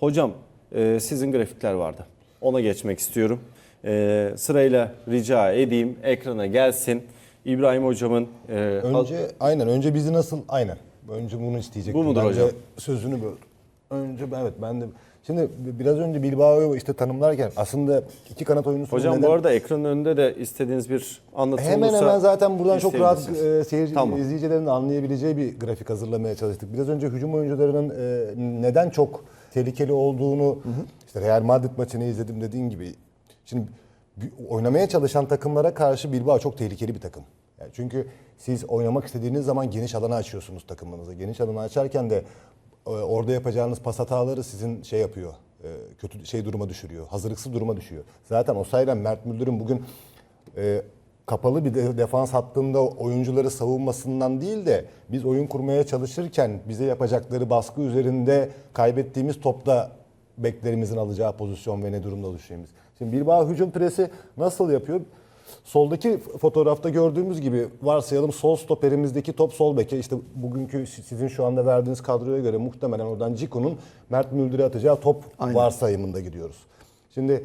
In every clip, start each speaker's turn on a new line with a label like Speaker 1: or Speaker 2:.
Speaker 1: Hocam e, sizin grafikler vardı. Ona geçmek istiyorum. E, sırayla rica edeyim ekrana gelsin. İbrahim hocamın e,
Speaker 2: Önce aynen önce bizi nasıl aynen. Önce bunu isteyecektim.
Speaker 1: Bu mudur
Speaker 2: Ben
Speaker 1: hocam?
Speaker 2: Sözünü böl. Önce evet ben de Şimdi biraz önce Bilbao'yu işte tanımlarken aslında iki kanat oyuncusu
Speaker 1: hocam bu arada ekranın önünde de istediğiniz bir anlatım
Speaker 2: Hemen
Speaker 1: olursa
Speaker 2: hemen zaten buradan çok rahat
Speaker 1: isteyebilirsiniz.
Speaker 2: e, seyirci,
Speaker 1: Tamam.
Speaker 2: izleyicilerin de anlayabileceği bir grafik hazırlamaya çalıştık. Biraz önce hücum oyuncularının e, neden çok tehlikeli olduğunu, işte Real Madrid maçını izledim dediğin gibi. Şimdi oynamaya çalışan takımlara karşı Bilbao çok tehlikeli bir takım. Yani çünkü siz oynamak istediğiniz zaman geniş alanı açıyorsunuz takımınızı. Geniş alanı açarken de e, orada yapacağınız pas hataları sizin şey yapıyor. e, kötü şey duruma düşürüyor. Hazırlıksız duruma düşüyor. Zaten Osayi'yle Mert Müldür'ün bugün e, kapalı bir de- defans hattında oyuncuları savunmasından değil de biz oyun kurmaya çalışırken bize yapacakları baskı üzerinde kaybettiğimiz topta beklerimizin alacağı pozisyon ve ne durumda düşeceğimiz. Şimdi Bilbao hücum presi nasıl yapıyor? Soldaki fotoğrafta gördüğümüz gibi varsayalım sol stoperimizdeki top sol beke işte bugünkü sizin şu anda verdiğiniz kadroya göre muhtemelen oradan Ciku'nun Mert Müldür'e atacağı top varsayımında gidiyoruz. Şimdi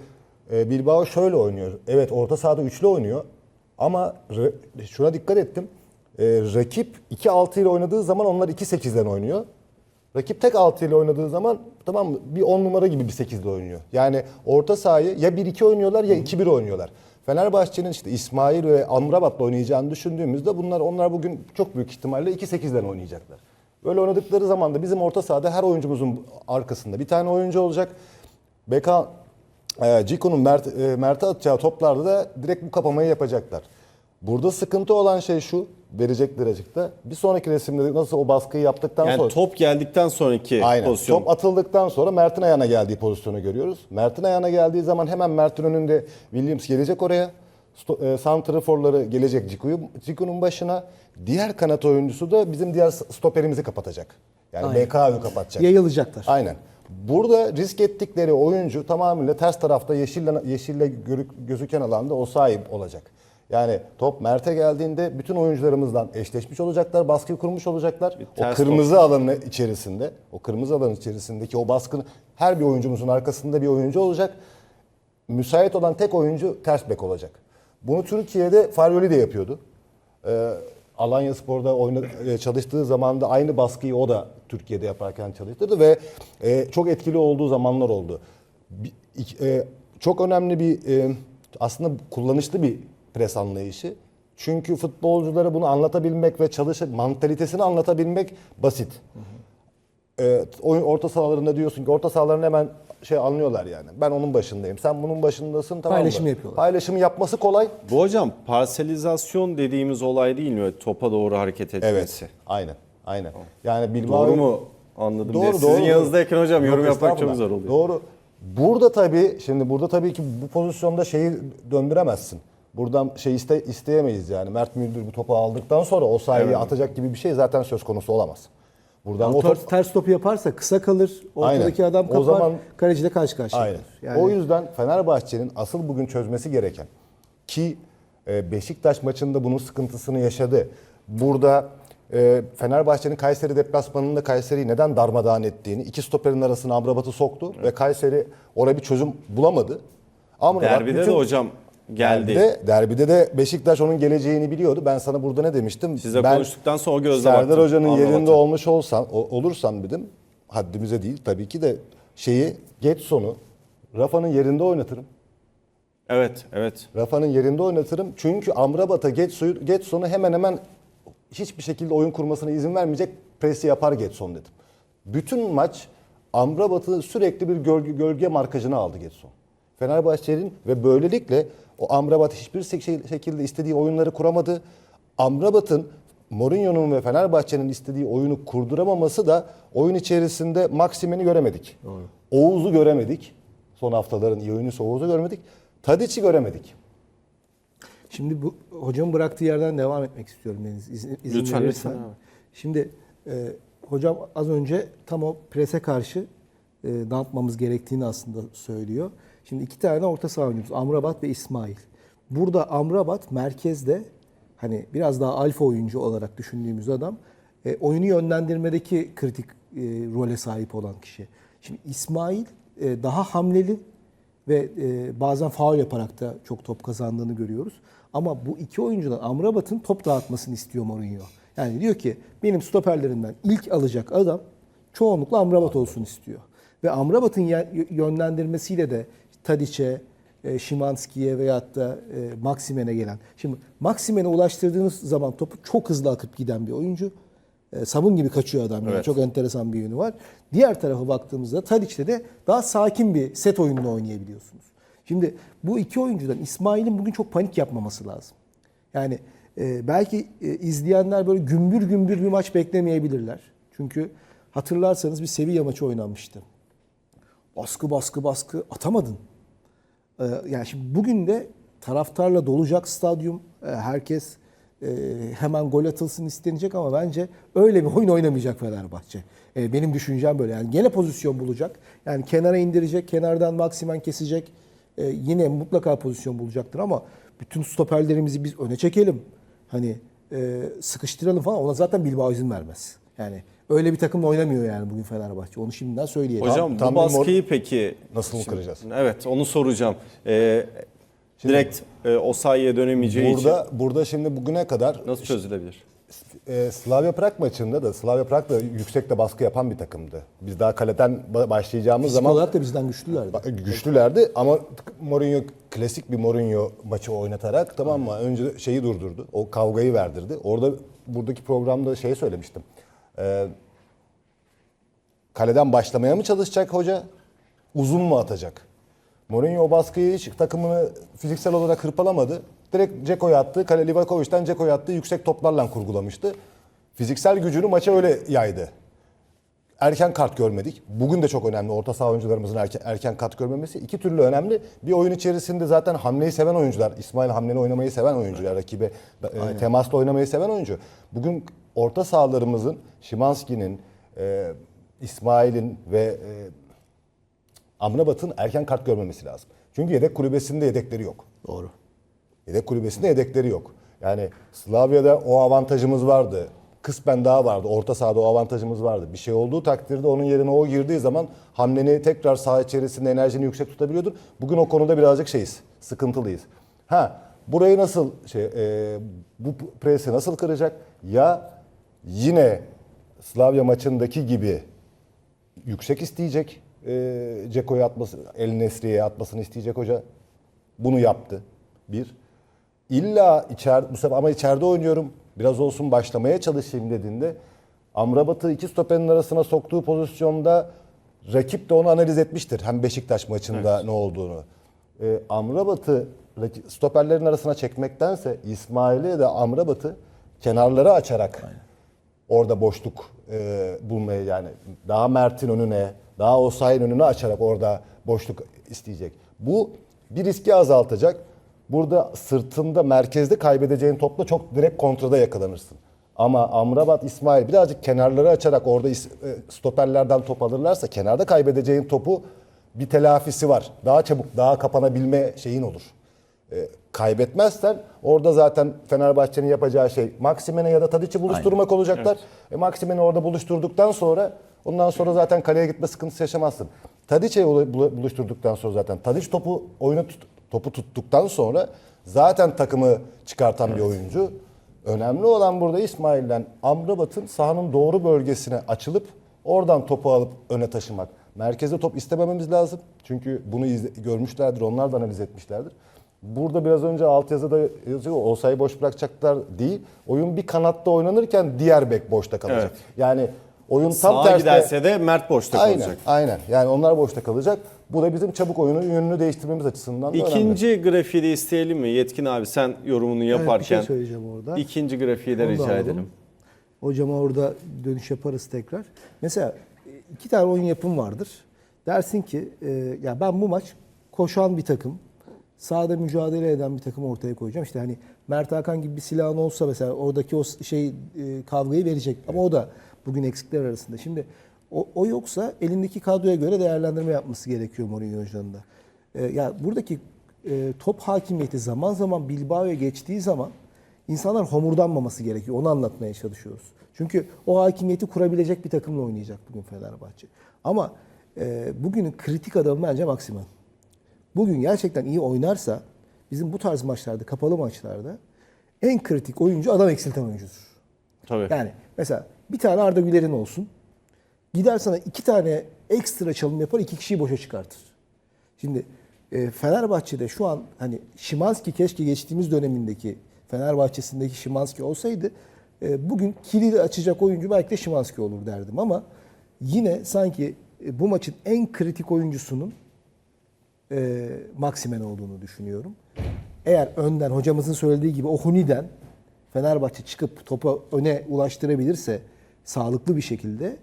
Speaker 2: e, Bilbao şöyle oynuyor. Evet orta sahada üçlü oynuyor ama şuna dikkat ettim. E, rakip 2-6 ile oynadığı zaman onlar 2-8'den oynuyor. Rakip tek 6 ile oynadığı zaman tamam? Bir 10 numara gibi bir 8'de oynuyor. Yani orta sahayı ya 1-2 oynuyorlar ya 2-1 oynuyorlar. Fenerbahçe'nin işte İsmail ve Amrabat'la oynayacağını düşündüğümüzde bunlar onlar bugün çok büyük ihtimalle 2-8'den oynayacaklar. Böyle oynadıkları zaman da bizim orta sahada her oyuncumuzun arkasında bir tane oyuncu olacak. Beka e, Ciko'nun Mert, e, Mert'e atacağı toplarda da direkt bu kapamayı yapacaklar. Burada sıkıntı olan şey şu verecekler açıkta. Bir sonraki resimde nasıl o baskıyı yaptıktan
Speaker 1: Yani
Speaker 2: sonra
Speaker 1: top geldikten sonraki
Speaker 2: Aynen.
Speaker 1: pozisyon.
Speaker 2: Top atıldıktan sonra Mert'in ayağına geldiği pozisyonu görüyoruz. Mert'in ayağına geldiği zaman hemen Mert'in önünde Williams gelecek oraya. Sto- e, Santraforları gelecek Ciku'yu, Ciku'nun başına. Diğer kanat oyuncusu da bizim diğer stoperimizi kapatacak. Yani. BK'yı kapatacak.
Speaker 3: Yayılacaklar.
Speaker 2: Aynen. Burada risk ettikleri oyuncu tamamıyla ters tarafta yeşille, yeşille gözüken alanda o sahip olacak. Yani top Mert'e geldiğinde bütün oyuncularımızdan eşleşmiş olacaklar, baskıyı kurmuş olacaklar. O kırmızı alanın içerisinde, o kırmızı alanın içerisindeki o baskın her bir oyuncumuzun arkasında bir oyuncu olacak. Müsait olan tek oyuncu ters bek olacak. Bunu Türkiye'de Faryoli de yapıyordu. Ee, Alanya Spor'da oyna, e, çalıştığı zaman da aynı baskıyı o da Türkiye'de yaparken çalıştırdı ve e, çok etkili olduğu zamanlar oldu. Bir- e, çok önemli bir e, aslında kullanışlı bir pres anlayışı. Çünkü futbolculara bunu anlatabilmek ve çalış mantalitesini anlatabilmek basit. E, oyun orta sahalarında diyorsun ki orta sahalarını hemen şey anlıyorlar yani. Ben onun başındayım. Sen bunun başındasın tamam mı?
Speaker 3: Paylaşım yapıyorlar.
Speaker 2: Paylaşımı yapması kolay.
Speaker 1: Bu hocam parselizasyon dediğimiz olay değil mi? Topa doğru hareket etmesi.
Speaker 2: Evet. Aynen. Aynen. Yani Bilbao
Speaker 1: Doğru mu anladım
Speaker 2: Doğru,
Speaker 1: diye.
Speaker 2: doğru.
Speaker 1: Sizin yanınızdayken hocam yorum
Speaker 2: Yok,
Speaker 1: yapmak çok zor oluyor.
Speaker 2: Doğru. Burada tabii şimdi burada tabii ki bu pozisyonda şeyi döndüremezsin. Buradan şey iste, isteyemeyiz yani. Mert Müldür bu topu aldıktan sonra o sayıyı atacak gibi bir şey zaten söz konusu olamaz. Buradan o
Speaker 3: Top,
Speaker 2: top
Speaker 3: ters topu yaparsa kısa kalır. Ortadaki
Speaker 2: Aynen.
Speaker 3: adam
Speaker 2: O
Speaker 3: kapar.
Speaker 2: zaman-
Speaker 3: kaleciyle karşı karşıya
Speaker 2: Aynen.
Speaker 3: kalır. Yani
Speaker 2: O yüzden Fenerbahçe'nin asıl bugün çözmesi gereken ki e, Beşiktaş maçında bunun sıkıntısını yaşadı. Burada e, Fenerbahçe'nin Kayseri deplasmanında Kayseri'yi neden darmadağın ettiğini, iki stoperin arasına Amrabat'ı soktu ve Kayseri oraya bir çözüm bulamadı. Amrabat
Speaker 1: Derbide de
Speaker 2: bütün-
Speaker 1: hocam geldi.
Speaker 2: Derbide, derbide de Beşiktaş onun geleceğini biliyordu. Ben sana burada ne demiştim?
Speaker 1: Sizle
Speaker 2: ben
Speaker 1: konuştuktan sonra o gözle
Speaker 2: Serdar
Speaker 1: baktım.
Speaker 2: Hoca'nın
Speaker 1: Amrabat'a.
Speaker 2: yerinde olmuş olsam, olursam dedim. Haddimize değil tabii ki de şeyi Getson'u Rafa'nın yerinde oynatırım.
Speaker 1: Evet, evet.
Speaker 2: Rafa'nın yerinde oynatırım. Çünkü Amrabat'a Getson'u Getson'u hemen hemen hiçbir şekilde oyun kurmasına izin vermeyecek presi yapar Getson dedim. Bütün maç Amrabat'ı sürekli bir gölge, gölge markajına aldı Getson. Fenerbahçe'nin ve böylelikle o Amrabat hiçbir se- şekilde istediği oyunları kuramadı. Amrabat'ın Mourinho'nun ve Fenerbahçe'nin istediği oyunu kurduramaması da oyun içerisinde Maksimen'i göremedik. Oğuz'u göremedik. Son haftaların iyi oyuncusu Oğuz'u göremedik. Tadic'i göremedik.
Speaker 3: Şimdi bu hocam bıraktığı yerden devam etmek istiyorum Deniz. İzin, izin
Speaker 1: Lütfen,
Speaker 3: verirsen.
Speaker 1: lütfen abi.
Speaker 3: Şimdi e, hocam az önce tam o prese karşı e, ne yapmamız gerektiğini aslında söylüyor. Şimdi iki tane orta saha oyuncumuz Amrabat ve İsmail. Burada Amrabat merkezde hani biraz daha alfa oyuncu olarak düşündüğümüz adam e, oyunu yönlendirmedeki kritik e, role sahip olan kişi. Şimdi İsmail e, daha hamleli ve e, bazen faul yaparak da çok top kazandığını görüyoruz. Ama bu iki oyuncudan Amrabat'ın top dağıtmasını istiyor Mourinho. Yani diyor ki benim stoperlerimden ilk alacak adam çoğunlukla Amrabat olsun istiyor. Ve Amrabat'ın yönlendirmesiyle de Tadiç'e, e, Şimanski'ye veyahut da e, Maksimen'e gelen. Şimdi Maksimen'e ulaştırdığınız zaman topu çok hızlı akıp giden bir oyuncu. E, sabun gibi kaçıyor adam. Yani
Speaker 1: Evet.
Speaker 3: Çok enteresan bir yönü var. Diğer tarafa baktığımızda Tadiç'te de daha sakin bir set oyununu oynayabiliyorsunuz. Şimdi bu iki oyuncudan İsmail'in bugün çok panik yapmaması lazım. Yani e, belki e, izleyenler böyle gümbür gümbür bir maç beklemeyebilirler. Çünkü hatırlarsanız bir Sevilla maçı oynanmıştı. Baskı baskı baskı atamadın. Ee, yani şimdi bugün de taraftarla dolacak stadyum. Ee, Herkes e, hemen gol atılsın istenecek ama bence öyle bir oyun oynamayacak Fenerbahçe. Ee, Benim düşüncem böyle. Yani gene pozisyon bulacak. Yani kenara indirecek, kenardan maksimen kesecek. Yine mutlaka pozisyon bulacaktır ama bütün stoperlerimizi biz öne çekelim. Hani e, sıkıştıralım falan. Ona zaten Bilbao izin vermez. Yani öyle bir takımla oynamıyor yani bugün Fenerbahçe. Onu şimdiden söyleyelim.
Speaker 1: Hocam
Speaker 2: tam
Speaker 1: bu baskıyı peki
Speaker 2: Nasıl mı
Speaker 1: Şimdi-
Speaker 2: kıracağız?
Speaker 1: Evet onu soracağım. Ee, direkt e, o sayıya dönemeyeceği
Speaker 2: Burada burada şimdi bugüne kadar
Speaker 1: için nasıl çözülebilir?
Speaker 2: e, Slavia Prag maçında da Slavia Prag da yüksek de baskı yapan bir takımdı. Biz daha kaleden ba- başlayacağımız
Speaker 3: Fizik
Speaker 2: zaman
Speaker 3: olarak da bizden güçlülerdi.
Speaker 2: Güçlülerdi ama Mourinho klasik bir Mourinho maçı oynatarak tamam mı? Önce şeyi durdurdu. O kavgayı verdirdi. Orada buradaki programda şey söylemiştim. Ee, kaleden başlamaya mı çalışacak hoca? Uzun mu atacak? Mourinho o baskıyı hiç takımını fiziksel olarak hırpalamadı. Direkt Ceko'ya attı. Kale Livakovic'den Ceko'ya attı. Yüksek toplarla kurgulamıştı. Fiziksel gücünü maça öyle yaydı erken kart görmedik. Bugün de çok önemli orta saha oyuncularımızın erken, erken kart görmemesi. iki türlü önemli. Bir oyun içerisinde zaten hamleyi seven oyuncular. İsmail hamleni oynamayı seven oyuncu. Yani rakibe e, temasla oynamayı seven oyuncu. Bugün orta sahalarımızın Şimanski'nin, e, İsmail'in ve e, Amrabat'ın erken kart görmemesi lazım. Çünkü yedek kulübesinde yedekleri yok.
Speaker 3: Doğru.
Speaker 2: Yedek kulübesinde yedekleri yok. Yani Slavya'da o avantajımız vardı. Kısmen daha vardı. Orta sahada o avantajımız vardı. Bir şey olduğu takdirde onun yerine o girdiği zaman hamleni tekrar saha içerisinde enerjini yüksek tutabiliyordun. Bugün o konuda birazcık şeyiz. Sıkıntılıyız. Ha burayı nasıl şey e, bu presi nasıl kıracak? Ya yine Slavya maçındaki gibi yüksek isteyecek. E, Ceko'ya atması, El Nesri'ye atmasını isteyecek hoca. Bunu yaptı. Bir. İlla içer, bu sefer ama içeride oynuyorum. Biraz olsun başlamaya çalışayım dediğinde Amrabat'ı iki stoperin arasına soktuğu pozisyonda rakip de onu analiz etmiştir. Hem Beşiktaş maçında ne olduğunu. Ee, Amrabat'ı stoperlerin arasına çekmektense İsmail'i de Amrabat'ı kenarlara açarak orada boşluk e, bulmaya yani daha Mert'in önüne, daha Osayi'nin önüne açarak orada boşluk isteyecek. Bu bir riski azaltacak. Burada sırtında merkezde kaybedeceğin topla çok direkt kontrada yakalanırsın. Ama Amrabat, İsmail birazcık kenarları açarak orada e, stoperlerden top alırlarsa kenarda kaybedeceğin topu bir telafisi var. Daha çabuk, daha kapanabilme şeyin olur. E, kaybetmezsen orada zaten Fenerbahçe'nin yapacağı şey Maksimen'e ya da Tadic'i buluşturmak olacaklar. E, Maksimen'i orada buluşturduktan sonra ondan sonra zaten kaleye gitme sıkıntısı yaşamazsın. Bulu- buluşturduktan sonra zaten Tadic topu oyunu tut- topu tuttuktan sonra zaten takımı çıkartan bir oyuncu. Önemli olan burada İsmail'den Amrabat'ın sahanın doğru bölgesine açılıp oradan topu alıp öne taşımak. Merkezde top istemememiz lazım. Çünkü bunu izle- görmüşlerdir, onlar da analiz etmişlerdir. Burada biraz önce altyazıda yazıyor, Osa'yı boş bırakacaklar değil. Oyun bir kanatta oynanırken diğer bek boşta kalacak.
Speaker 1: Evet.
Speaker 2: Yani oyun tam
Speaker 1: Sağa
Speaker 2: tersi.
Speaker 1: giderse de Mert boşta
Speaker 2: Aynen,
Speaker 1: kalacak.
Speaker 2: aynen. Yani onlar boşta kalacak. Bu da bizim çabuk oyunun yönünü değiştirmemiz açısından da önemli.
Speaker 1: İkinci grafiği de isteyelim mi? Yetkin abi sen yorumunu
Speaker 3: Evet, bir
Speaker 1: yaparken.
Speaker 3: şey söyleyeceğim orada.
Speaker 1: İkinci grafiği de
Speaker 3: Onu
Speaker 1: rica edelim.
Speaker 3: Hocama orada dönüş yaparız tekrar. Mesela e, iki tane oyun yapım vardır. Dersin ki e, ya ben bu maç koşan bir takım, sahada mücadele eden bir takım ortaya koyacağım. İşte hani Mert Hakan gibi bir silahın olsa mesela oradaki o şey e, kavgayı verecek. Ama o da bugün eksikler arasında. Şimdi o, o yoksa elindeki kadroya göre değerlendirme yapması gerekiyor Mourinho hocanın da. E, ya buradaki e, top hakimiyeti zaman zaman Bilbao'ya geçtiği zaman insanlar homurdanmaması gerekiyor. Onu anlatmaya çalışıyoruz. Çünkü o hakimiyeti kurabilecek bir takımla oynayacak bugün Fenerbahçe. Ama e, bugünün kritik adamı bence Maximen. Bugün gerçekten iyi oynarsa bizim bu tarz maçlarda, kapalı maçlarda en kritik oyuncu adam eksilten oyuncudur.
Speaker 1: Tabii.
Speaker 3: Yani mesela bir tane Arda Güler'in olsun. Gider sana iki tane ekstra çalım yapar, iki kişiyi boşa çıkartır. Şimdi e, Fenerbahçe'de şu an hani Şimanski keşke geçtiğimiz dönemindeki Fenerbahçe'sindeki Şimanski olsaydı e, bugün kilidi açacak oyuncu belki de Şimanski olur derdim ama yine sanki e, bu maçın en kritik oyuncusunun e, Maximen olduğunu düşünüyorum. Eğer önden hocamızın söylediği gibi Ohuni'den Fenerbahçe çıkıp topu öne ulaştırabilirse sağlıklı bir şekilde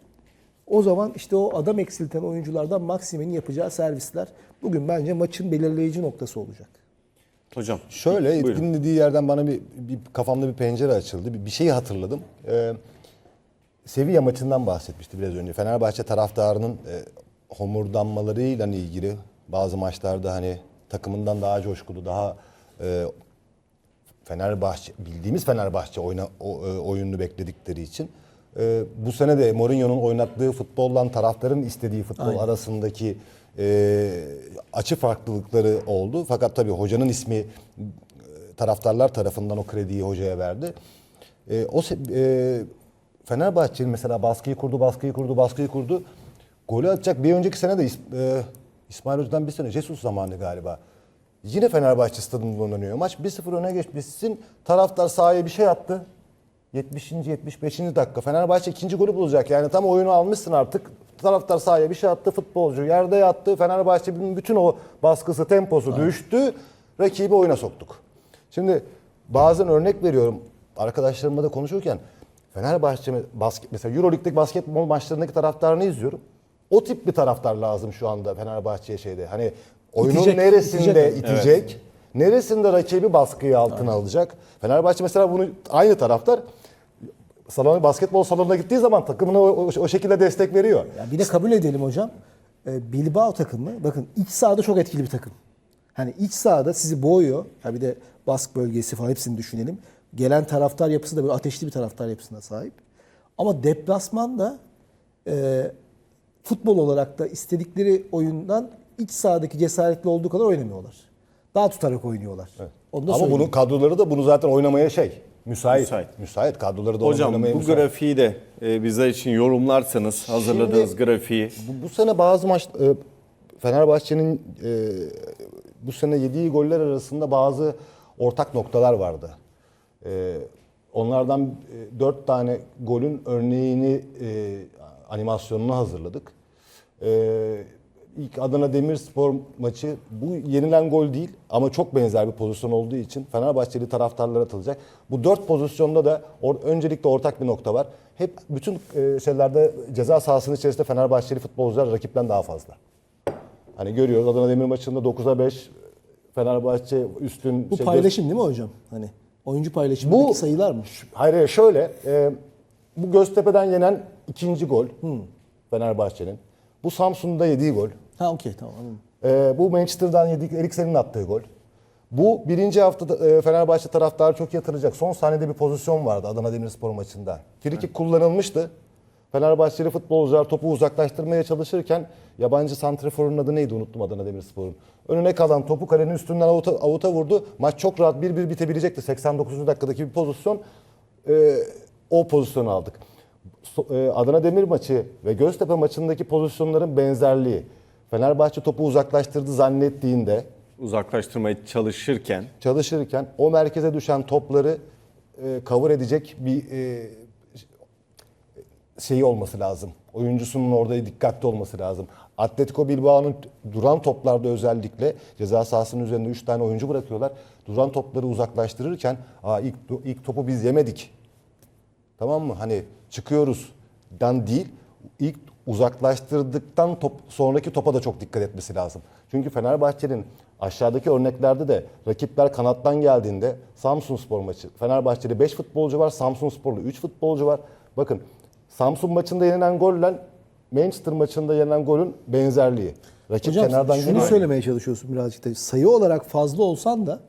Speaker 3: o zaman işte o adam eksilten oyunculardan Maximen'in yapacağı servisler bugün bence maçın belirleyici noktası olacak.
Speaker 1: Hocam.
Speaker 2: Şöyle
Speaker 1: buyurun.
Speaker 2: etkinin dediği yerden bana bir, bir kafamda bir pencere açıldı. Bir, bir şeyi hatırladım. Ee, Sevilla maçından bahsetmişti biraz önce. Fenerbahçe taraftarının e, homurdanmalarıyla ilgili bazı maçlarda hani takımından daha coşkulu, daha e, Fenerbahçe bildiğimiz Fenerbahçe oyna, o, e, oyununu bekledikleri için e, bu sene de Mourinho'nun oynattığı futbolla taraftarın istediği futbol arasındaki e, açı farklılıkları oldu. Fakat tabii hocanın ismi e, taraftarlar tarafından o krediyi hocaya verdi. E, o e, Fenerbahçe'nin mesela baskıyı kurdu, baskıyı kurdu, baskıyı kurdu. Golü atacak bir önceki sene de e, İsmail Hoca'dan bir sene Jesus zamanı galiba. Yine Fenerbahçe stadında oynanıyor. Maç 1-0 öne geçmişsin. Taraftar sahaya bir şey attı. 70. 75. dakika. Fenerbahçe ikinci golü bulacak. Yani tam oyunu almışsın artık. Taraftar sahaya bir şey attı. Futbolcu yerde yattı. Fenerbahçe'nin bütün o baskısı, temposu düştü. Rakibi oyuna soktuk. Şimdi bazen örnek veriyorum. Arkadaşlarımla da konuşurken Fenerbahçe basket mesela EuroLeague'deki basketbol maçlarındaki taraftarını izliyorum. O tip bir taraftar lazım şu anda Fenerbahçe'ye şeyde. Hani oyunun
Speaker 3: İtecek,
Speaker 2: neresinde
Speaker 3: itecek.
Speaker 2: itecek, neresinde rakibi baskıyı altına alacak. Fenerbahçe mesela bunu aynı taraftar salonu basketbol salonuna gittiği zaman takımına o, o, o şekilde destek veriyor.
Speaker 3: Ya bir de kabul edelim hocam. e, Bilbao takımı bakın iç sahada çok etkili bir takım. Hani iç sahada sizi boğuyor. Ya bir de bask bölgesi falan hepsini düşünelim. Gelen taraftar yapısı da böyle ateşli bir taraftar yapısına sahip. Ama deplasmanda e, futbol olarak da istedikleri oyundan iç sahadaki cesaretli olduğu kadar oynamıyorlar. Daha tutarak oynuyorlar. Onu da
Speaker 2: Ama
Speaker 3: söyleyeyim.
Speaker 2: bunun kadroları da bunu zaten oynamaya şey müsait.
Speaker 1: Müsait.
Speaker 2: Müsait. Kadroları da
Speaker 1: Hocam
Speaker 2: oynamaya
Speaker 1: bu
Speaker 2: müsait.
Speaker 1: grafiği de e, bizler için yorumlarsanız hazırladığınız
Speaker 2: Şimdi-
Speaker 1: grafiği.
Speaker 2: Bu, bu sene bazı maç e, Fenerbahçe'nin e, bu sene yediği goller arasında bazı ortak noktalar vardı. E, onlardan e, dört tane golün örneğini e, animasyonunu hazırladık. E, ilk Adana Demirspor maçı bu yenilen gol değil ama çok benzer bir pozisyon olduğu için Fenerbahçeli taraftarlara atılacak. Bu dört pozisyonda da or- öncelikle ortak bir nokta var. Hep bütün e, şeylerde ceza sahasının içerisinde Fenerbahçeli futbolcular rakipten daha fazla. Hani görüyoruz Adana Demir maçında 9'a 5 Fenerbahçe üstün.
Speaker 3: bu
Speaker 2: şey-
Speaker 3: paylaşım değil mi hocam? Hani oyuncu paylaşımındaki
Speaker 2: Bu-
Speaker 3: sayılar mı?
Speaker 2: Hayır şöyle e, bu Göztepe'den yenen ikinci gol Fenerbahçe'nin. Bu Samsun'da yediği gol.
Speaker 3: Ha okey tamam.
Speaker 2: Ee, bu Manchester'dan yedik Eriksen'in attığı gol. Bu birinci haftada e, Fenerbahçe taraftarı çok yatıracak. Son saniyede bir pozisyon vardı Adana Demirspor maçında. Frikik kullanılmıştı. Fenerbahçeli futbolcular topu uzaklaştırmaya çalışırken yabancı santraforun adı neydi unuttum Adana Demirspor'un. Önüne kalan topu kalenin üstünden avuta, avuta vurdu. Maç çok rahat 1-1 bitebilecekti. 89. dakikadaki bir pozisyon. Ee, o pozisyonu aldık. E, Adana Demir maçı ve Göztepe maçındaki pozisyonların benzerliği. Fenerbahçe topu uzaklaştırdı zannettiğinde
Speaker 1: Uzaklaştırmaya çalışırken
Speaker 2: çalışırken o merkeze düşen topları e, cover edecek bir e, şeyi olması lazım. Oyuncusunun orada dikkatli olması lazım. Atletico Bilbao'nun duran toplarda özellikle ceza sahasının üzerinde 3 tane oyuncu bırakıyorlar. Duran topları uzaklaştırırken Aa, ilk, ilk topu biz yemedik. Tamam mı? Hani çıkıyoruz dan değil. ilk uzaklaştırdıktan top, sonraki topa da çok dikkat etmesi lazım. Çünkü Fenerbahçe'nin aşağıdaki örneklerde de rakipler kanattan geldiğinde Samsun Spor maçı. Fenerbahçe'de 5 futbolcu var. Samsun Spor'da 3 futbolcu var. Bakın Samsun maçında yenilen golle Manchester maçında yenilen golün benzerliği. Rakip
Speaker 3: Hocam
Speaker 2: kenardan
Speaker 3: şunu
Speaker 2: geliyor.
Speaker 3: söylemeye çalışıyorsun birazcık da. Sayı olarak fazla olsan da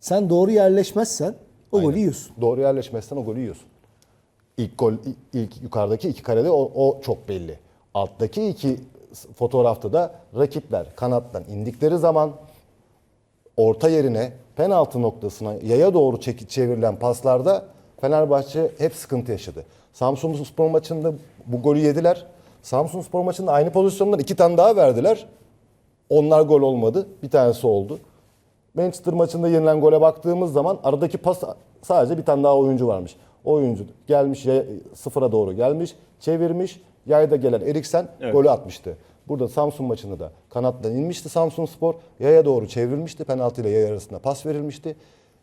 Speaker 3: sen doğru yerleşmezsen o golü yiyorsun.
Speaker 2: Doğru yerleşmezsen o golü yiyorsun. İlk gol, ilk yukarıdaki iki karede o, o çok belli. Alttaki iki fotoğrafta da rakipler kanattan indikleri zaman orta yerine penaltı noktasına yaya doğru çekip çevrilen paslarda Fenerbahçe hep sıkıntı yaşadı. Samsun Spor maçında bu golü yediler. Samsun Spor maçında aynı pozisyondan iki tane daha verdiler. Onlar gol olmadı. Bir tanesi oldu. Manchester maçında yenilen gole baktığımız zaman aradaki pas sadece bir tane daha oyuncu varmış. Oyuncu gelmiş sıfıra doğru gelmiş, çevirmiş. Yayda gelen Eriksen
Speaker 1: Evet.
Speaker 2: golü atmıştı. Burada Samsun maçında da kanattan inmişti Samsun Spor. Yaya doğru çevrilmişti. Penaltı ile yaya arasında pas verilmişti.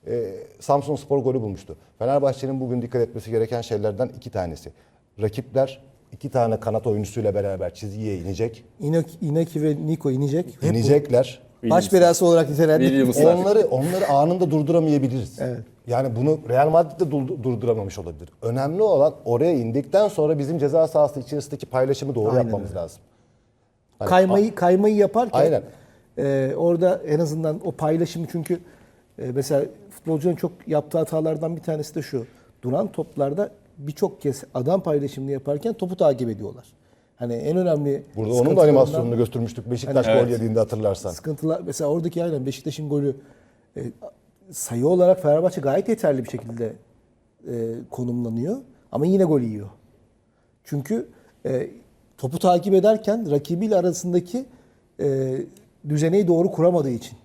Speaker 2: Ee, Samsun Spor golü bulmuştu. Fenerbahçe'nin bugün dikkat etmesi gereken şeylerden iki tanesi. Rakipler iki tane kanat oyuncusuyla beraber çizgiye inecek.
Speaker 3: İnek, Inaki ve Niko inecek. Hep
Speaker 2: İnecekler.
Speaker 3: Baş belası olarak.
Speaker 1: Williams'lar.
Speaker 2: Onları onları anında durduramayabiliriz. Yani bunu Real Madrid de dur- durduramamış olabilir. Önemli olan oraya indikten sonra bizim ceza sahası içerisindeki paylaşımı doğru
Speaker 3: Aynen
Speaker 2: yapmamız
Speaker 3: öyle.
Speaker 2: lazım.
Speaker 3: kaymayı kaymayı yaparken
Speaker 2: Aynen.
Speaker 3: e, orada en azından o paylaşımı çünkü e, mesela futbolcunun çok yaptığı hatalardan bir tanesi de şu. Duran toplarda birçok kez adam paylaşımını yaparken topu takip ediyorlar. Hani en önemli
Speaker 2: Burada onun da animasyonunu göstermiştik. Beşiktaş
Speaker 1: Hani-
Speaker 2: gol
Speaker 1: Evet.
Speaker 2: yediğinde hatırlarsan.
Speaker 3: sıkıntılar mesela oradaki aynen Beşiktaş'ın golü e, sayı olarak Fenerbahçe gayet yeterli bir şekilde e, konumlanıyor ama yine gol yiyor. Çünkü e, topu takip ederken rakibiyle arasındaki e, düzeneyi doğru kuramadığı için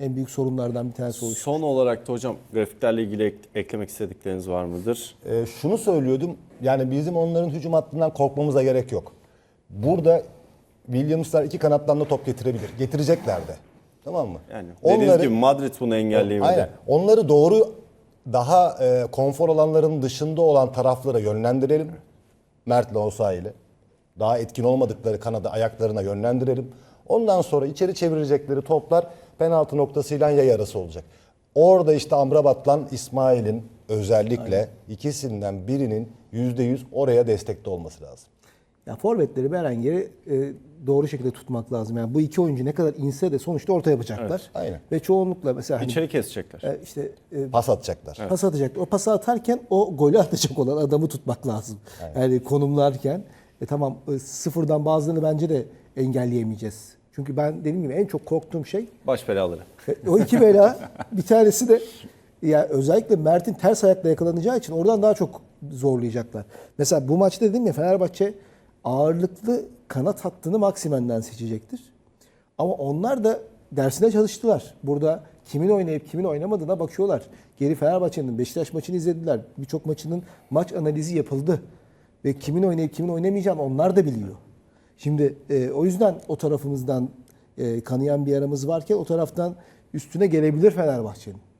Speaker 3: en büyük sorunlardan bir tanesi oluşuyor.
Speaker 1: Son olarak da hocam grafiklerle ilgili ek- eklemek istedikleriniz var mıdır?
Speaker 2: Ee, şunu söylüyordum. Yani bizim onların hücum hattından korkmamıza gerek yok. Burada Williams'lar iki kanattan da top getirebilir. Getirecekler de. Tamam mı?
Speaker 1: Yani dediğiniz gibi Madrid bunu engelleyemedi.
Speaker 2: Aynen. Onları doğru daha e, konfor alanlarının dışında olan taraflara yönlendirelim. Mert'le Osayi'yle. Daha etkin olmadıkları kanada ayaklarına yönlendirelim. Ondan sonra içeri çevirecekleri toplar penaltı noktasıyla yay arası olacak. Orada işte Amrabat'la İsmail'in özellikle ikisinden birinin %100 oraya destekte olması lazım.
Speaker 3: Ya forvetleri Berengeri e, doğru şekilde tutmak lazım. Yani bu iki oyuncu ne kadar inse de sonuçta orta yapacaklar.
Speaker 2: aynen.
Speaker 3: Ve çoğunlukla mesela hani,
Speaker 1: İçeri kesecekler.
Speaker 3: e, işte e,
Speaker 2: Pas atacaklar.
Speaker 3: Pas atacak. O pası atarken o golü atacak olan adamı tutmak lazım. Yani konumlarken. E tamam e, sıfırdan bazılarını bence de engelleyemeyeceğiz. Çünkü ben dediğim gibi en çok korktuğum şey
Speaker 1: Baş belaları.
Speaker 3: e, o iki bela bir tanesi de ya özellikle Mert'in ters ayakla yakalanacağı için oradan daha çok zorlayacaklar. Mesela bu maçta dedim ya Fenerbahçe ağırlıklı kanat hattını Maksimen'den seçecektir. Ama onlar da dersine çalıştılar. Burada kimin oynayıp kimin oynamadığına bakıyorlar. Geri Fenerbahçe'nin Beşiktaş maçını izlediler. Birçok maçının maç analizi yapıldı. Ve kimin oynayıp kimin oynamayacağını onlar da biliyor. Şimdi e, o yüzden o tarafımızdan e, kanayan bir yaramız varken o taraftan üstüne gelebilir Fenerbahçe'nin.